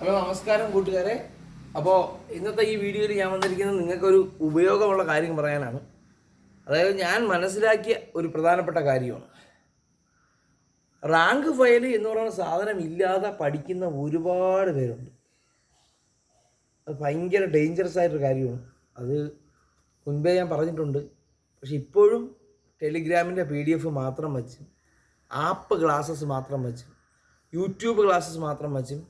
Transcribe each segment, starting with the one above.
Hello നമസ്കാരം കൂട്ടുകാരെ. അപ്പോൾ ഇന്നത്തെ ഈ വീഡിയോയിൽ ഞാൻ വന്നിരിക്കുന്നത് നിങ്ങൾക്കൊരു ഉപയോഗമുള്ള കാര്യം പറയാനാണ്. അതായത് ഞാൻ മനസ്സിലാക്കിയ ഒരു പ്രധാനപ്പെട്ട കാര്യമാണ്. റാങ്ക് ഫയൽ എന്ന് പറയുന്ന സാധനം ഇല്ലാതെ പഠിക്കുന്ന ഒരുപാട് പേരുണ്ട്. അത് ഭയങ്കര ഡേഞ്ചറസ് ആയിട്ടൊരു കാര്യമാണ്. അത് മുൻപേ ഞാൻ പറഞ്ഞിട്ടുണ്ട്. പക്ഷെ ഇപ്പോഴും ടെലിഗ്രാമിന്റെ പി ഡി എഫ് മാത്രം വെച്ച് ആപ്പ് ക്ലാസ്സസ് മാത്രം വെച്ച് യൂട്യൂബ് ക്ലാസ്സസ് മാത്രം വെച്ചും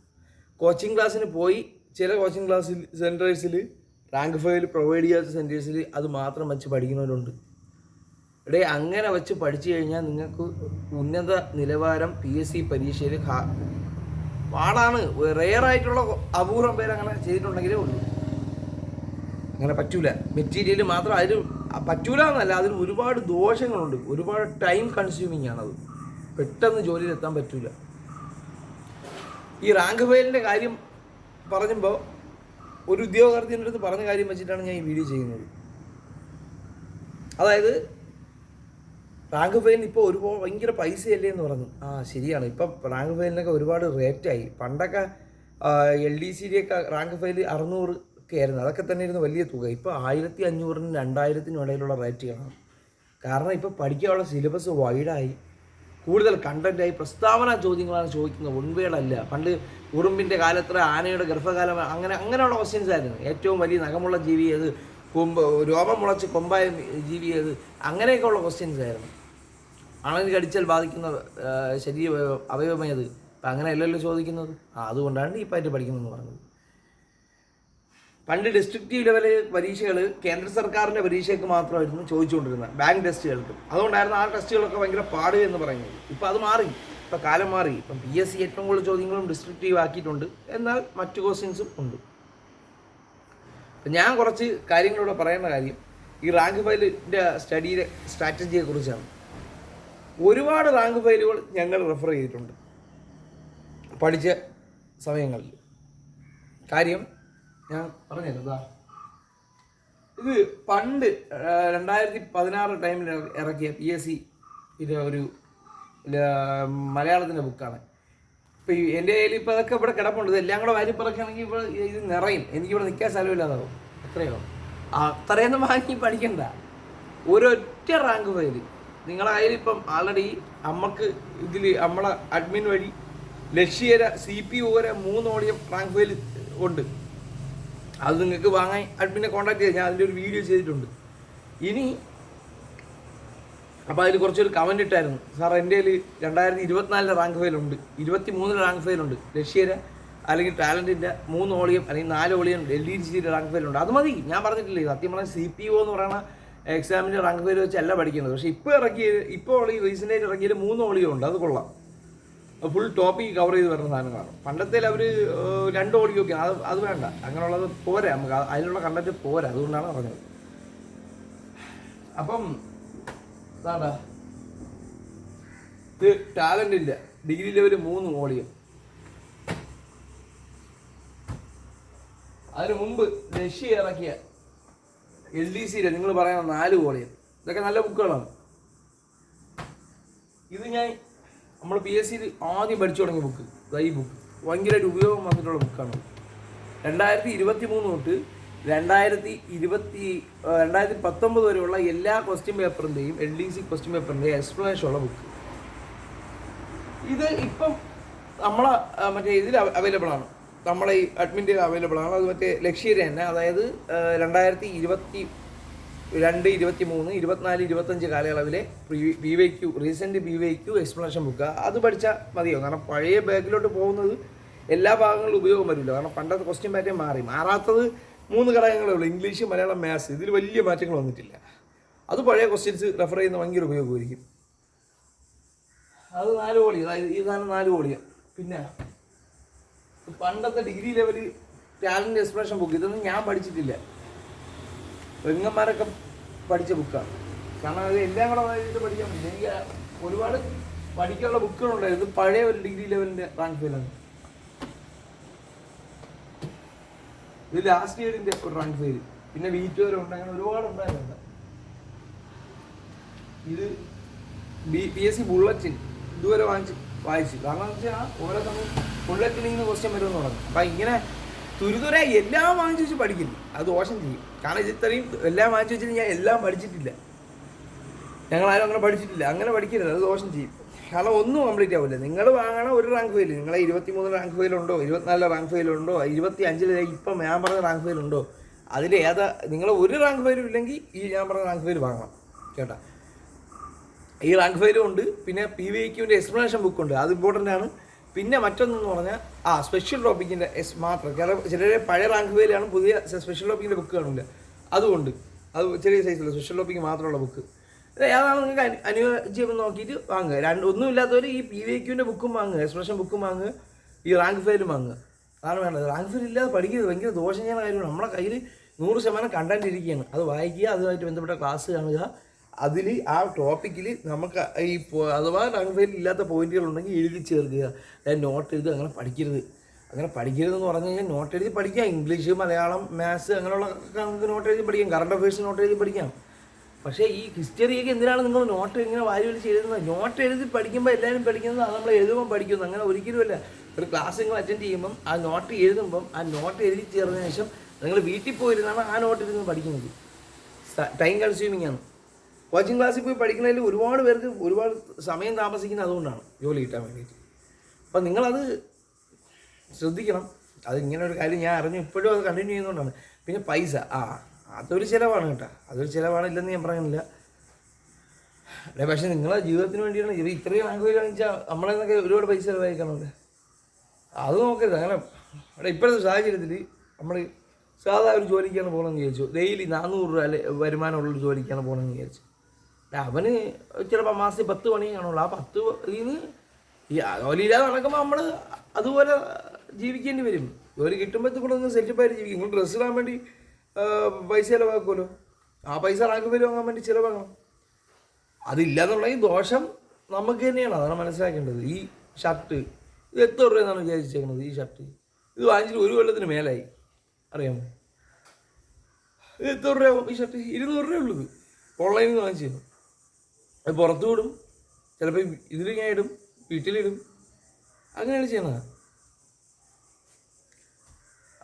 കോച്ചിങ് ക്ലാസ്സിന് പോയി ചില കോച്ചിങ് ക്ലാസ്സിൽ സെന്റേഴ്സിൽ റാങ്ക് ഫൈവിൽ പ്രൊവൈഡ് ചെയ്യാത്ത സെന്റേഴ്സിൽ അത് മാത്രം വെച്ച് പഠിക്കുന്നവരുണ്ട്. ഇവിടെ അങ്ങനെ വെച്ച് പഠിച്ചു കഴിഞ്ഞാൽ നിങ്ങൾക്ക് ഉന്നത നിലവാരം പി എസ് സി പരീക്ഷയിൽ പാടാണ്. റെയർ ആയിട്ടുള്ള അപൂർവം പേര് അങ്ങനെ ചെയ്തിട്ടുണ്ടെങ്കിലേ ഉള്ളൂ. അങ്ങനെ പറ്റൂല. മെറ്റീരിയൽ മാത്രം അതിൽ പറ്റൂല എന്നല്ല അതിന് ഒരുപാട് ദോഷങ്ങളുണ്ട്. ഒരുപാട് ടൈം കൺസ്യൂമിങ് ആണത്. പെട്ടെന്ന് ജോലിയിൽ എത്താൻ പറ്റൂല. ഈ റാങ്ക് ഫയലിന്റെ കാര്യം പറഞ്ഞപ്പോൾ ഒരു ഉദ്യോഗാർത്ഥിന്റെ അടുത്ത് പറഞ്ഞ കാര്യം വെച്ചിട്ടാണ് ഞാൻ ഈ വീഡിയോ ചെയ്യുന്നത്. അതായത് റാങ്ക് ഫയലിന് ഇപ്പോൾ ഒരു ഭയങ്കര പൈസയല്ലേ എന്ന് പറഞ്ഞു. ആ ശരിയാണ്. ഇപ്പം റാങ്ക് ഫയലിനൊക്കെ ഒരുപാട് റേറ്റായി പണ്ടൊക്കെ എൽ ഡി സിയിലേക്ക് റാങ്ക് ഫയൽ അറുന്നൂറ് ഒക്കെ ആയിരുന്നു. അതൊക്കെ തന്നെ ആയിരുന്നു വലിയ തുക. ഇപ്പോൾ ആയിരത്തി അഞ്ഞൂറിനും രണ്ടായിരത്തിനും ഇടയിലുള്ള റേറ്റുകളാണ് കാരണം ഇപ്പോൾ പഠിക്കാനുള്ള സിലബസ് വൈഡായി കൂടുതൽ കണ്ടന്റായി പ്രസ്താവന ചോദ്യങ്ങളാണ് ചോദിക്കുന്നത്. ഉൺവേടല്ല പണ്ട് ഉറുമ്പിന്റെ കാലത്ര ആനയുടെ ഗർഭകാലം അങ്ങനെ അങ്ങനെയുള്ള ക്വസ്റ്റ്യൻസ് ആയിരുന്നു. ഏറ്റവും വലിയ നഖമുള്ള ജീവി ഏത്? കൊമ്പ് രോമം മുളച്ച് കൊമ്പായ ജീവി ഏത്? അങ്ങനെയൊക്കെയുള്ള ക്വസ്റ്റ്യൻസ് ആയിരുന്നു. അണലിന് കടിച്ചാൽ ബാധിക്കുന്ന ശരീര അവയവമേത് അപ്പം അങ്ങനെയല്ലല്ലോ ചോദിക്കുന്നത്. അതുകൊണ്ടാണ് ഈ പാറ്റ് പഠിക്കുന്നതെന്ന് പറഞ്ഞത്. പണ്ട് ഡിസ്ട്രിക്റ്റീവ് ലെവൽ പരീക്ഷകൾ കേന്ദ്ര സർക്കാരിന്റെ പരീക്ഷയ്ക്ക് മാത്രമായിരുന്നു ചോദിച്ചുകൊണ്ടിരുന്നത്. ബാങ്ക് ടെസ്റ്റുകൾക്ക് അതുകൊണ്ടായിരുന്നു ആ ടെസ്റ്റുകളൊക്കെ ഭയങ്കര പാട് എന്ന് പറയുന്നത്. ഇപ്പോൾ അത് മാറി. ഇപ്പോൾ കാലം മാറി. ഇപ്പം പി എസ് സി ഏറ്റവും കൂടുതൽ ചോദ്യങ്ങളും ഡിസ്ട്രിക്റ്റീവ് ആക്കിയിട്ടുണ്ട്. എന്നാൽ മറ്റു ക്വസ്റ്റ്യൻസും ഉണ്ട്. ഞാൻ കുറച്ച് കാര്യങ്ങളിവിടെ പറയുന്ന കാര്യം. ഈ റാങ്ക് ഫയലിന്റെ സ്ട്രാറ്റജിയെ കുറിച്ചാണ്. ഒരുപാട് റാങ്ക് ഫയലുകൾ ഞങ്ങൾ റെഫർ ചെയ്തിട്ടുണ്ട്. പഠിച്ച സമയങ്ങളിൽ. കാര്യം ഞാൻ പറഞ്ഞിരുന്നതാ ഇത് പണ്ട് രണ്ടായിരത്തി പതിനാറ് ടൈമിൽ ഇറക്കിയ പി എസ് സി ഇത് ഒരു മലയാളത്തിന്റെ ബുക്കാണ് ഇപ്പം ഈ എന്റെ കയ്യിൽ ഇപ്പോൾ അതൊക്കെ ഇവിടെ കിടപ്പുണ്ട്. ഇതെല്ലാം കൂടെ വാരി പറക്കുകയാണെങ്കിൽ ഇപ്പോൾ ഇത് നിറയും. എനിക്കിവിടെ നിൽക്കാൻ സ്ഥലമില്ലാതാവും. അത്രയോ അത്രയൊന്നും വാങ്ങി പഠിക്കണ്ട. ഒരൊറ്റ റാങ്ക് ഫയൽ നിങ്ങളെ കയ്യിൽ ഇപ്പം ആൾറെഡി നമുക്ക് ഇതിൽ നമ്മളെ അഡ്മിൻ വഴി ലക്ഷ്യര സി പി വരെ മൂന്ന് ഓടിയ റാങ്ക് ഫയൽ ഉണ്ട്. അത് നിങ്ങൾക്ക് വാങ്ങാൻ അഡ്മിനെ കോൺടാക്ട് ചെയ്യാം. ഞാൻ അതിന്റെ ഒരു വീഡിയോ ചെയ്തിട്ടുണ്ട്. ഇനി അപ്പോൾ അതിൽ കുറച്ചൊരു കമന്റ് ഇട്ടായിരുന്നു. സാർ എന്റെ കയ്യിൽ രണ്ടായിരത്തി ഇരുപത്തിനാലിലെ റാങ്ക് ഫയലുണ്ട് ഇരുപത്തി മൂന്നിലെ റാങ്ക് ഫയലുണ്ട് ലക്ഷ്യര അല്ലെങ്കിൽ ടാലന്റിന്റെ മൂന്ന് ഓളിയും അല്ലെങ്കിൽ നാല് ഓളിയും എൽ ഡി സിയുടെ റാങ്ക് ഫയലുണ്ട് അത് മതി. ഞാൻ പറഞ്ഞിട്ടില്ലേ സത്യം പറഞ്ഞാൽ സി പി ഒ എന്ന് പറയുന്ന എക്സാമിന്റെ റാങ്ക് ഫയൽ വെച്ചല്ല പഠിക്കുന്നത്. പക്ഷേ ഇപ്പോൾ ഇറക്കിയ ഇപ്പോൾ ഈ റീസെന്റായിട്ട് ഇറക്കിയതിൽ മൂന്ന് ഓളിയം ഉണ്ട്. അത് കൊള്ളാം. ഫുൾ ടോപ്പിക് കവർ ചെയ്ത് വരുന്ന സാധനങ്ങളാണ് പണ്ടത്തേൽ അവർ രണ്ട് ഓടിയൊക്കെ അത് അത് വേണ്ട. അങ്ങനെയുള്ളത് പോരാ. നമുക്ക് അത് അതിനുള്ള കണ്ടന്റ് പോരാ. അതുകൊണ്ടാണ് പറഞ്ഞത്. അപ്പം ഇതാണ്ടാ. ഇത് ടാലന്റ് ഇല്ല. ഡിഗ്രി ലെവൽ മൂന്ന് ഓളിയം അതിനു മുമ്പ് റഷ്യ ഇറക്കിയ എൽ ഡി സിയിലെ നിങ്ങൾ പറയുന്ന നാല് വോളിയം ഇതൊക്കെ നല്ല ബുക്കുകളാണ് ഇത് ഞാൻ നമ്മൾ പി എസ് സിയിൽ ആദ്യം പഠിച്ചു തുടങ്ങിയ ബുക്ക് ഈ ബുക്ക് ഭയങ്കരമായിട്ട് ഉപയോഗം വന്നിട്ടുള്ള ബുക്കാണ് രണ്ടായിരത്തി ഇരുപത്തി മൂന്ന് തൊട്ട് രണ്ടായിരത്തി ഇരുപത്തി രണ്ടായിരത്തി പത്തൊമ്പത് വരെയുള്ള എല്ലാ ക്വസ്റ്റ്യൻ പേപ്പറിന്റെയും എൽ ഡി സി ക്വസ്റ്റ്യൻ പേപ്പറിന്റെയും എക്സ്പ്ലനേഷൻ ഉള്ള ബുക്ക് ഇത് ഇപ്പം നമ്മളെ മറ്റേ ഇതിൽ അവൈലബിൾ ആണ്. നമ്മളെ ഈ അഡ്മിന്റെ അവൈലബിൾ ആണ്. അത് മറ്റേ ലക്ഷ്യ തന്നെ അതായത് രണ്ടായിരത്തി ഇരുപത്തി രണ്ട് ഇരുപത്തി മൂന്ന് ഇരുപത്തിനാല് ഇരുപത്തഞ്ച് കാലയളവിലെ B Y Q recent B Y Q explanation book അത് പഠിച്ചാൽ മതിയോ? കാരണം പഴയ ബാഗിലോട്ട് പോകുന്നത് എല്ലാ ഭാഗങ്ങളിലും ഉപയോഗം വരില്ല. കാരണം പണ്ടത്തെ ക്വസ്റ്റ്യൻ പാറ്റേൺ മാറി. മാറാത്തത് മൂന്ന് ഘടകങ്ങളേ ഉള്ളൂ. ഇംഗ്ലീഷ് മലയാളം മാത്സ് ഇതിൽ വലിയ മാറ്റങ്ങൾ വന്നിട്ടില്ല. അത് പഴയ ക്വസ്റ്റ്യൻസ് റെഫർ ചെയ്യുന്ന ഭയങ്കര ഉപയോഗമായിരിക്കും. അത് നാല് കോളി അതായത് ഈ സാധനം നാല് കോളിയാണ് പിന്നെ പണ്ടത്തെ degree level talent expression book ഇതൊന്നും ഞാൻ പഠിച്ചിട്ടില്ല. പെങ്ങന്മാരൊക്കെ പഠിച്ച ബുക്കാണ് കാരണം അത് എല്ലാം കൂടെ വായിച്ചിട്ട് പഠിക്കാൻ പറ്റില്ല. എനിക്ക് ഒരുപാട് പഠിക്കാനുള്ള ബുക്കുകളുണ്ടായിരുന്നു ഇത് പഴയ ഒരു ഡിഗ്രി ലെവലിന്റെ റാങ്ക് ഫെയിലാണ് ഇത് ലാസ്റ്റ് ഇയറിന്റെ ഒരു റാങ്ക് ഫെയിൽ പിന്നെ വീറ്റ് വരെ ഉണ്ട്. അങ്ങനെ ഒരുപാട് ഉണ്ടായിരുന്നു ഇത് B P S C bulletin ഇതുവരെ വാങ്ങിച്ച് വായിച്ചു. കാരണം എന്ന് വെച്ചാൽ ഓരോ സമയം ബുള്ളറ്റിൽ നിന്ന് ക്വസ്റ്റ്യൻ വരുമെന്ന് തുടങ്ങും അപ്പം ഇങ്ങനെ തുരുതുര എല്ലാം വാങ്ങിച്ചു വെച്ച് പഠിക്കില്ല അത് ദോഷം ചെയ്യും. കാരണം ഇത് ഇത്രയും എല്ലാം വാങ്ങിച്ചു വെച്ചിട്ട് ഞാൻ എല്ലാം പഠിച്ചിട്ടില്ല. ഞങ്ങൾ ആരും അങ്ങനെ പഠിച്ചിട്ടില്ല. അങ്ങനെ പഠിക്കരുത്. അത് ദോഷം ചെയ്യും. കാരണം ഒന്നും കംപ്ലീറ്റ് ആവില്ല നിങ്ങൾ വാങ്ങണ ഒരു റാങ്ക് ഫെയിൽ നിങ്ങളെ ഇരുപത്തി മൂന്ന് റാങ്ക് ഫെയിലുണ്ടോ ഇരുപത്തിനാല് റാങ്ക് ഫെയിലുണ്ടോ ഇരുപത്തി അഞ്ചിൽ ഇപ്പം ഞാൻ പറഞ്ഞ റാങ്ക് ഫെയിലുണ്ടോ അതിൽ ഏതാ നിങ്ങൾ ഒരു റാങ്ക് ഫെയിലും ഇല്ലെങ്കിൽ ഈ ഞാൻ പറഞ്ഞ റാങ്ക് ഫെയിൽ വാങ്ങണം. കേട്ടാ? ഈ റാങ്ക് ഫയലും ഉണ്ട്. പിന്നെ പി വി ക്യുവിന്റെ എക്സ്പ്ലനേഷൻ ബുക്ക് ഉണ്ട്. അത് ഇമ്പോർട്ടന്റ് ആണ്. പിന്നെ മറ്റൊന്നെന്ന് പറഞ്ഞാൽ ആ സ്പെഷ്യൽ ടോപ്പിക്കിന്റെ എസ് മാത്രം. ചില പഴയ റാങ്ക് വേലാണ് പുതിയ സ്പെഷ്യൽ ടോപ്പിക്കിന്റെ ബുക്ക് കാണില്ല അതുകൊണ്ട് അത് ചെറിയ സൈസുള്ള സ്പെഷ്യൽ ടോപ്പിക്ക് മാത്രമുള്ള ബുക്ക് ഏതാണ് നിങ്ങൾക്ക് അനു- അനുയോജ്യമെന്ന് നോക്കിയിട്ട് വാങ്ങുക. രണ്ട് ഒന്നുമില്ലാത്തവർ ഈ പി വി ക്യൂവിന്റെ ബുക്കും വാങ്ങുക എക്സ്പ്രഷൻ ബുക്കും വാങ്ങുക ഈ റാങ്ക് ഫയലും വാങ്ങുക. അതാണ് വേണ്ടത്. റാങ്ക് ഫയൽ ഇല്ലാതെ പഠിക്കുന്നത് ഭയങ്കര ദോഷം ചെയ്യുന്ന കാര്യമാണ്. നമ്മുടെ കയ്യിൽ നൂറ് ശതമാനം കണ്ടന്റ് ഇരിക്കുകയാണ്. അത് വായിക്കുക അതുമായിട്ട് ബന്ധപ്പെട്ട ക്ലാസ് കാണുക അതിൽ ആ ടോപ്പിക്കിൽ നമുക്ക് ഈ അഥവാ റാങ്ക് ഇല്ലാത്ത പോയിന്റുകൾ ഉണ്ടെങ്കിൽ എഴുതി ചേർക്കുക. നോട്ട് എഴുതുക അങ്ങനെ പഠിക്കരുത്. അങ്ങനെ പഠിക്കരുതെന്ന് പറഞ്ഞു കഴിഞ്ഞാൽ നോട്ട് എഴുതി പഠിക്കാം. ഇംഗ്ലീഷ് മലയാളം മാത്സ് അങ്ങനെയുള്ള നമുക്ക് നോട്ട് എഴുതി പഠിക്കാം. കറണ്ട് അഫയേഴ്സ് നോട്ട് എഴുതി പഠിക്കാം. പക്ഷേ ഈ ഹിസ്റ്ററിയൊക്കെ എന്തിനാണ് നിങ്ങൾ നോട്ട് ഇങ്ങനെ വാരി വലിച്ച് എഴുതുന്നത് നോട്ട് എഴുതി പഠിക്കുമ്പോൾ എല്ലാവരും പഠിക്കുന്നത് അത് നമ്മൾ എഴുതുമ്പോൾ പഠിക്കുന്നു. അങ്ങനെ ഒരിക്കലുമല്ല ഒരു ക്ലാസ് നിങ്ങൾ അറ്റൻഡ് ചെയ്യുമ്പം ആ നോട്ട് എഴുതുമ്പം ആ നോട്ട് എഴുതി ചേർന്നതിന് ശേഷം നിങ്ങൾ വീട്ടിൽ പോയിരുന്നാണ് ആ നോട്ട് ഇരുന്ന് പഠിക്കുന്നത്. ടൈം കൺസ്യൂമിംഗ് ആണ്. കോച്ചിങ് ക്ലാസ്സിൽ പോയി പഠിക്കുന്നതിൽ ഒരുപാട് പേർക്ക് ഒരുപാട് സമയം താമസിക്കുന്നത് അതുകൊണ്ടാണ് ജോലി കിട്ടാൻ വേണ്ടിയിട്ട്. അപ്പം നിങ്ങളത് ശ്രദ്ധിക്കണം. അത് ഒരു കാര്യം ഞാൻ അറിഞ്ഞു. ഇപ്പോഴും അത് കണ്ടിന്യൂ ചെയ്യുന്നതുകൊണ്ടാണ്. പിന്നെ പൈസ. ആ അതൊരു ചിലവാണ് കേട്ടോ. അതൊരു ചിലവാണ് ഇല്ലെന്ന് ഞാൻ പറയുന്നില്ല. അല്ലെ പക്ഷെ നിങ്ങളെ ജീവിതത്തിന് വേണ്ടിയാണ് ഇത് ഇത്രയും ലാംഗ്വേജ് വാങ്ങിച്ചാൽ നമ്മളെ നിന്നൊക്കെ ഒരുപാട് പൈസ ചിലവായിക്കണമല്ലേ അത് നോക്കരുത്. അങ്ങനെ അവിടെ ഇപ്പോഴത്തെ സാഹചര്യത്തിൽ നമ്മൾ സാധാ ഒരു ജോലിക്കാണ് പോകണമെന്ന് വിചാരിച്ചു. ഡെയിലി നാനൂറ് രൂപ അല്ലെ വരുമാനമുള്ളൊരു ജോലിക്കാണ് പോകണമെന്ന് വിചാരിച്ചു. അവന് ചിലപ്പോൾ മാസത്തിൽ പത്ത് പണി കാണുള്ളൂ ആ പത്ത് ഇതിന് ഈ ജോലിയില്ലാതെ നടക്കുമ്പോൾ നമ്മൾ അതുപോലെ ജീവിക്കേണ്ടി വരും. ജോലി കിട്ടുമ്പോഴത്തേക്കൂടെ ഒന്ന് സെറ്റപ്പായിട്ട് ജീവിക്കും. നിങ്ങൾ ഡ്രസ്സ് ഇടാൻ വേണ്ടി പൈസ ചിലവാക്കുമല്ലോ ആ പൈസ റാങ്ക് പേര് വാങ്ങാൻ വേണ്ടി ചിലവാക്കണം. അതില്ലാന്നുണ്ടെങ്കിൽ ദോഷം നമുക്ക് തന്നെയാണ്. അതാണ് മനസ്സിലാക്കേണ്ടത്. ഈ ഷർട്ട് ഇത് എത്ര രൂപയെന്നാണ് വിചാരിച്ചേക്കുന്നത് ഈ ഷർട്ട് ഇത് വാങ്ങിച്ചിട്ട് ഒരു കൊല്ലത്തിന് മേലായി. അറിയാമോ? ഇത് എത്ര രൂപയാവും ഈ ഷർട്ട് ഇരുന്നൂറ് രൂപയുള്ളത് ഓൺലൈനിൽ നിന്ന് വാങ്ങിച്ചു അത് പുറത്തു വിടും. ചിലപ്പോൾ ഞാൻ ഇടും വീട്ടിലിടും അങ്ങനെയാണ് ചെയ്യണത്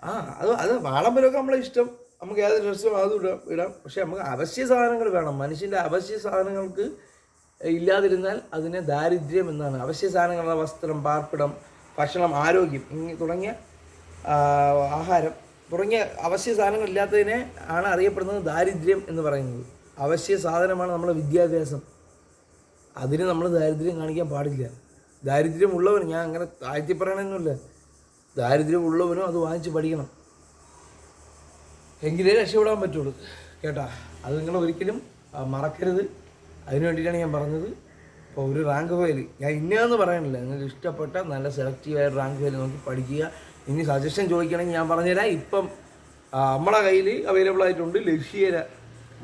ആ അത് അത് വാളമ്പലമൊക്കെ നമ്മളെ ഇഷ്ടം. നമുക്ക് ഏത് ഡ്രസ്സും അതും ഇടാം ഇടാം. പക്ഷെ നമുക്ക് അവശ്യ സാധനങ്ങൾ വേണം. മനുഷ്യന്റെ അവശ്യ സാധനങ്ങൾക്ക് ഇല്ലാതിരുന്നാൽ അതിനെ ദാരിദ്ര്യം എന്നാണ്. അവശ്യ സാധനങ്ങളുടെ വസ്ത്രം പാർപ്പിടം ഭക്ഷണം ആരോഗ്യം ഇങ്ങനെ തുടങ്ങിയ ആഹാരം തുടങ്ങിയ അവശ്യ സാധനങ്ങൾ ഇല്ലാത്തതിനെ ആണ് അറിയപ്പെടുന്നത് ദാരിദ്ര്യം എന്ന് പറയുന്നത്. അവശ്യ സാധനമാണ് നമ്മുടെ വിദ്യാഭ്യാസം. അതിന് നമ്മൾ ദാരിദ്ര്യം കാണിക്കാൻ പാടില്ല. ദാരിദ്ര്യമുള്ളവൻ ഞാൻ അങ്ങനെ താഴ്ത്തി പറയണമെന്നില്ല ദാരിദ്ര്യമുള്ളവനും അത് വാങ്ങിച്ച് പഠിക്കണം. എങ്കിലേ രക്ഷപ്പെടാൻ പറ്റുള്ളൂ. കേട്ടാ അത് നിങ്ങൾ ഒരിക്കലും മറക്കരുത്. അതിന് വേണ്ടിയിട്ടാണ് ഞാൻ പറഞ്ഞത്. ഇപ്പോൾ ഒരു റാങ്ക് ഫയൽ ഞാൻ ഇന്നതെന്ന് പറയാനില്ല നിങ്ങൾക്ക് ഇഷ്ടപ്പെട്ട നല്ല സെലക്റ്റീവായ റാങ്ക് ഫയൽ നോക്കി പഠിക്കുക. ഇനി സജഷൻ ചോദിക്കണമെങ്കിൽ ഞാൻ പറഞ്ഞുതരാം. ഇപ്പം നമ്മുടെ കയ്യിൽ അവൈലബിൾ ആയിട്ടുണ്ട് ലക്ഷ്യേര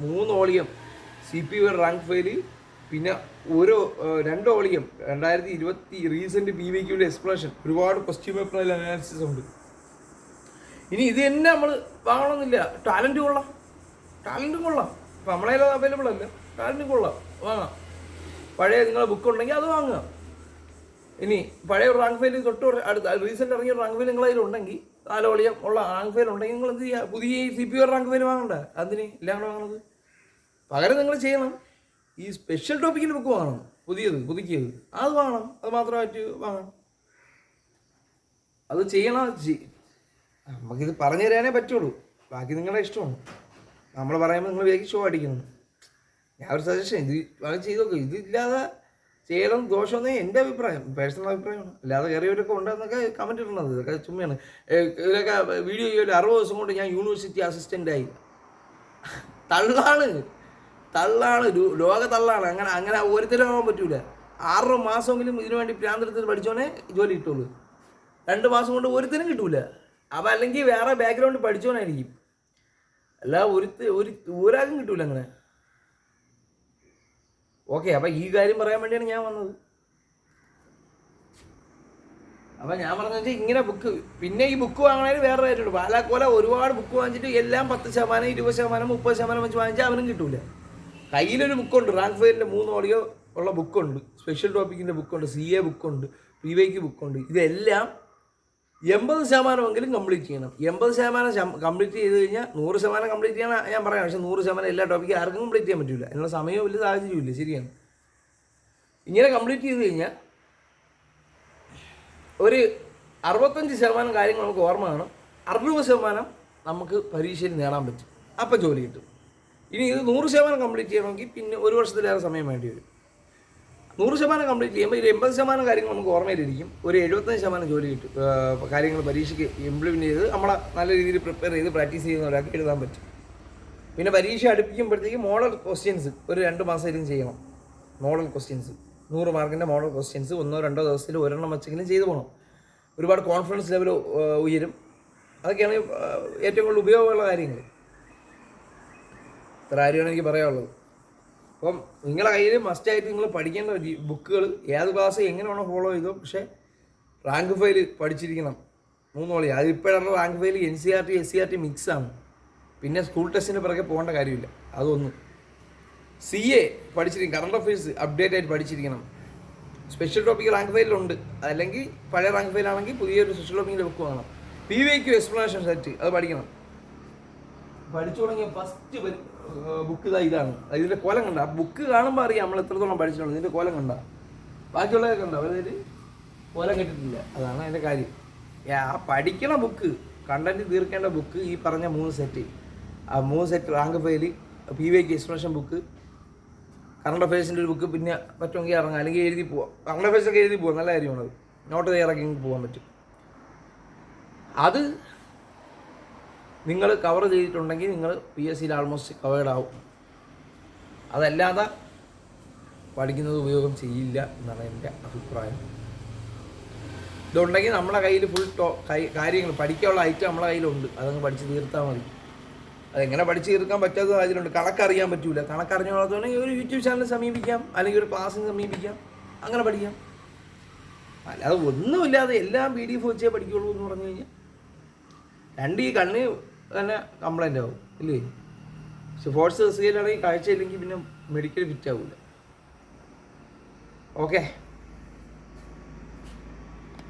മൂന്ന് ഓളിയം സി പി റാങ്ക് ഫയൽ പിന്നെ ഓരോ രണ്ട് ഓളിയും രണ്ടായിരത്തി ഇരുപത്തി റീസെന്റ് പി വി എക്സ്പ്ലനേഷൻ ഒരുപാട് ക്വസ്റ്റ്യൻ പേപ്പർ അനാലിസിസ് ഉണ്ട്. ഇനി ഇത് തന്നെ നമ്മൾ വാങ്ങണമെന്നില്ല ടാലന്റ് കൊള്ളാം. ടാലന്റും കൊള്ളാം. ഇപ്പം നമ്മളെ അവൈലബിൾ അല്ല? ടാലന്റും കൊള്ളാം. വാങ്ങാം. പഴയ നിങ്ങളെ ബുക്ക് ഉണ്ടെങ്കിൽ അത് വാങ്ങുക ഇനി പഴയ റാങ്ക് ഫയൽ തൊട്ട് അടുത്ത് റീസെന്റ് ഇറങ്ങിയ റാങ്ക് ഫയൽ നിങ്ങളെ ഉണ്ടെങ്കിൽ നാലോളിയം ഉള്ള റാങ്ക് ഫയൽ ഉണ്ടെങ്കിൽ നിങ്ങൾ എന്ത് ചെയ്യുക പുതിയ C P O rank file വാങ്ങണ്ട? അതിന് ഇല്ലാണ്ട് വാങ്ങണത്? പകരം നിങ്ങൾ ചെയ്യണം. ഈ സ്പെഷ്യൽ ടോപ്പിക്കിന്റെ ബുക്ക് വാങ്ങണം. പുതിയത് പുതുക്കിയത്. അത് വാങ്ങണം. അത് മാത്രമായിട്ട് വാങ്ങണം. അത് ചെയ്യണം നമുക്കിത് പറഞ്ഞു തരാനേ പറ്റുള്ളൂ. ബാക്കി നിങ്ങളുടെ ഇഷ്ടമാണ്. നമ്മൾ പറയുമ്പോൾ നിങ്ങൾ വേഗം ഷോ അടിക്കുന്നു. ഞാൻ ഒരു സജഷൻ ഇത് വേണം ചെയ്ത് നോക്കും. ഇതില്ലാതെ ചെയ്യണം ദോഷമെന്ന് എന്റെ അഭിപ്രായം. പേഴ്സണൽ അഭിപ്രായമാണ്. അല്ലാതെ കയറിയവരൊക്കെ ഉണ്ടെന്നൊക്കെ കമന്റ് ഇടുന്നത്. ഇതൊക്കെ ചുമ്മയാണ്. ഇതൊക്കെ വീഡിയോ ചെയ്യുമല്ലോ അറുപത് ദിവസം കൊണ്ട് ഞാൻ യൂണിവേഴ്സിറ്റി അസിസ്റ്റന്റായി തള്ളാണ്. തള്ളാണ് ലോക തള്ളാണ് അങ്ങനെ അങ്ങനെ ഓരോരുത്തരും ആവാൻ പറ്റൂല. ആറര മാസമെങ്കിലും ഇതിനു വേണ്ടി പ്രാന്തെടുത്ത് പഠിച്ചോനെ ജോലി കിട്ടുള്ളൂ. രണ്ട് മാസം കൊണ്ട് ഒരുത്തനും കിട്ടൂല. അവ അല്ലെങ്കിൽ വേറെ ബാക്ക്ഗ്രൗണ്ട് പഠിച്ചോനായിരിക്കും അല്ല ഒരു ഒരു ഒരാൾക്കും കിട്ടൂല അങ്ങനെ. ഓക്കെ അപ്പം ഈ കാര്യം പറയാൻ വേണ്ടിയാണ് ഞാൻ വന്നത്. അപ്പം ഞാൻ പറഞ്ഞത് ഇങ്ങനെ ബുക്ക് പിന്നെ ഈ ബുക്ക് വാങ്ങണതിന് വേറെ കാര്യമുണ്ട്. പാലാക്കോല ഒരുപാട് ബുക്ക് വാങ്ങിച്ചിട്ട് എല്ലാം പത്ത് ശതമാനം ഇരുപത് ശതമാനം മുപ്പത് ശതമാനം വെച്ച് വാങ്ങിച്ചാൽ അവനും കിട്ടൂല. കയ്യിലൊരു ബുക്കുണ്ട്. റാങ്ക് ഫെയറിന്റെ മൂന്ന് ഓഡിയോ ഉള്ള ബുക്കുണ്ട്. സ്പെഷ്യൽ ടോപ്പിക്കിന്റെ ബുക്കുണ്ട്. സി എ ബുക്കുണ്ട്. പി വൈക്ക് ബുക്കുണ്ട്. ഇതെല്ലാം എൺപത് ശതമാനമെങ്കിലും കംപ്ലീറ്റ് ചെയ്യണം. എൺപത് ശതമാനം കംപ്ലീറ്റ് ചെയ്ത് കഴിഞ്ഞാൽ നൂറ് ശതമാനം കംപ്ലീറ്റ് ചെയ്യണം ഞാൻ പറയാം. പക്ഷേ നൂറ് ശതമാനം എല്ലാ ടോപ്പിക്കും ആർക്കും കംപ്ലീറ്റ് ചെയ്യാൻ പറ്റില്ല എന്നുള്ള സമയവും വലിയ സാഹചര്യമില്ല ശരിയാണ്. ഇങ്ങനെ കംപ്ലീറ്റ് ചെയ്ത് കഴിഞ്ഞാൽ ഒരു അറുപത്തഞ്ച് ശതമാനം കാര്യങ്ങൾ നമുക്ക് ഓർമ്മ കാണും. അറുപത് ശതമാനം നമുക്ക് പരീക്ഷയിൽ നേടാൻ പറ്റും. അപ്പോൾ ജോലി കിട്ടും. ഇനി ഇത് നൂറ് ശതമാനം കംപ്ലീറ്റ് ചെയ്യണമെങ്കിൽ പിന്നെ ഒരു വർഷത്തിലേറെ സമയം വേണ്ടി വരും. നൂറ് ശതമാനം കംപ്ലീറ്റ് ചെയ്യുമ്പോൾ ഇത് എൺപത് ശതമാനം കാര്യങ്ങൾ നമുക്ക് ഓർമ്മയിലിരിക്കും. ഒരു എഴുപത്തഞ്ച് ശതമാനം ജോലി കിട്ടും. കാര്യങ്ങൾ പരീക്ഷയ്ക്ക് ഇംപ്ലിമെന്റ് ചെയ്ത് നമ്മളെ നല്ല രീതിയിൽ പ്രിപ്പയർ ചെയ്ത് പ്രാക്ടീസ് ചെയ്യുന്ന ഒരാൾക്ക് എഴുതാൻ പറ്റും. പിന്നെ പരീക്ഷ അടുപ്പിക്കുമ്പോഴത്തേക്ക് മോഡൽ ക്വസ്റ്റ്യൻസ് ഒരു രണ്ട് മാസമെങ്കിലും ചെയ്യണം. മോഡൽ ക്വസ്റ്റ്യൻസ് നൂറ് മാർക്കിന്റെ മോഡൽ ക്വസ്റ്റ്യൻസ് ഒന്നോ രണ്ടോ ദിവസത്തിൽ ഒരെണ്ണം വെച്ചെങ്കിലും ചെയ്തു പോകണം. ഒരുപാട് കോൺഫിഡൻസ് ലെവൽ ഉയരും. അതൊക്കെയാണ് ഏറ്റവും കൂടുതൽ ഉപയോഗമുള്ള കാര്യങ്ങൾ. കാര്യമാണ് എനിക്ക് പറയാനുള്ളത്? അപ്പം നിങ്ങളുടെ കയ്യിൽ മസ്റ്റായിട്ട് നിങ്ങൾ പഠിക്കേണ്ട ബുക്കുകൾ ഏത് ക്ലാസ് എങ്ങനെ ഫോളോ ചെയ്തോ പക്ഷേ റാങ്ക് ഫയൽ പഠിച്ചിരിക്കണം. മൂന്ന് കളി അതിപ്പോഴുള്ള rank file N C R T S C R T mix ആണ്. പിന്നെ സ്കൂൾ ടെസ്റ്റിന് പിറകെ പോകേണ്ട കാര്യമില്ല. അതൊന്ന്. സി എ പഠിച്ചിരിക്കും കറണ്ട് അഫയേഴ്സ് അപ്ഡേറ്റ് ആയിട്ട് പഠിച്ചിരിക്കണം. സ്പെഷ്യൽ ടോപ്പിക് റാങ്ക് ഫയലിലുണ്ട് അല്ലെങ്കിൽ പഴയ റാങ്ക് ഫയലാണെങ്കിൽ പുതിയൊരു സ്പെഷ്യൽ ടോപ്പിക്കിൽ ബുക്ക് വാങ്ങണം. P V Q explanation set അത് പഠിക്കണം. പഠിച്ചു തുടങ്ങിയ ഫസ്റ്റ് ബുക്ക് ഇതാ ഇതാണ്. ഇതിന്റെ കോലം കണ്ട. ബുക്ക് കാണുമ്പോൾ അറിയാം നമ്മൾ എത്രത്തോളം പഠിച്ചിട്ടുണ്ട്. ഇതിന്റെ കോലം കണ്ട. ബാക്കിയുള്ളതൊക്കെ കണ്ട? അതായത് കോലം കെട്ടിട്ടില്ല. അതാണ് അതിന്റെ കാര്യം. ആ പഠിക്കണ ബുക്ക് കണ്ടന്റ് തീർക്കേണ്ട ബുക്ക് ഈ പറഞ്ഞ മൂന്ന് സെറ്റ് ആ മൂന്ന് set rank file P V ഐക്ക് എക്സ്പ്രഷൻ ബുക്ക് കറണ്ട് അഫയേഴ്സിന്റെ ഒരു ബുക്ക് പിന്നെ പറ്റുമെങ്കിൽ ഇറങ്ങാം. അല്ലെങ്കിൽ എഴുതി പോവാം. കറണ്ട് അഫയേഴ്സൊക്കെ എഴുതി പോവാം. നല്ല കാര്യമാണത്. നോട്ട് തയ്യാറാക്കി പോകാൻ പറ്റും. അത് നിങ്ങൾ കവർ ചെയ്തിട്ടുണ്ടെങ്കിൽ നിങ്ങൾ പി എസ് സിയിൽ ആൾമോസ്റ്റ് കവേർഡ് ആവും. അതല്ലാതെ പഠിക്കുന്നത് ഉപയോഗം ചെയ്യില്ല എന്നാണ് എന്റെ അഭിപ്രായം. ഇതുണ്ടെങ്കിൽ നമ്മുടെ കയ്യിൽ ഫുൾ ടോ കാര്യങ്ങൾ പഠിക്കാനുള്ള ഐറ്റം നമ്മുടെ കയ്യിലുണ്ട്. അതങ്ങ് പഠിച്ച് തീർത്താൽ മതി. അതെങ്ങനെ പഠിച്ച് തീർക്കാൻ പറ്റാത്ത സാഹചര്യമുണ്ട്. കണക്കറിയാൻ പറ്റൂല. കണക്കറിഞ്ഞോളാത്തതുണ്ടെങ്കിൽ ഒരു യൂട്യൂബ് ചാനൽ സമീപിക്കാം. അല്ലെങ്കിൽ ഒരു ക്ലാസ്സിന് സമീപിക്കാം. അങ്ങനെ പഠിക്കാം. അല്ലാതെ ഒന്നുമില്ലാതെ എല്ലാം പി ഡി എഫ് വെച്ചേ പഠിക്കുള്ളൂ എന്ന് പറഞ്ഞു കഴിഞ്ഞാൽ. രണ്ട് ഈ കണ്ണ് തന്നെ കംപ്ലൈന്റ് ആവും ഇല്ലേ? പക്ഷെ ഫോഴ്സ് ആണെങ്കിൽ കാഴ്ചയില്ലെങ്കിൽ പിന്നെ മെഡിക്കൽ ഫിറ്റ് ആവില്ല ഓക്കെ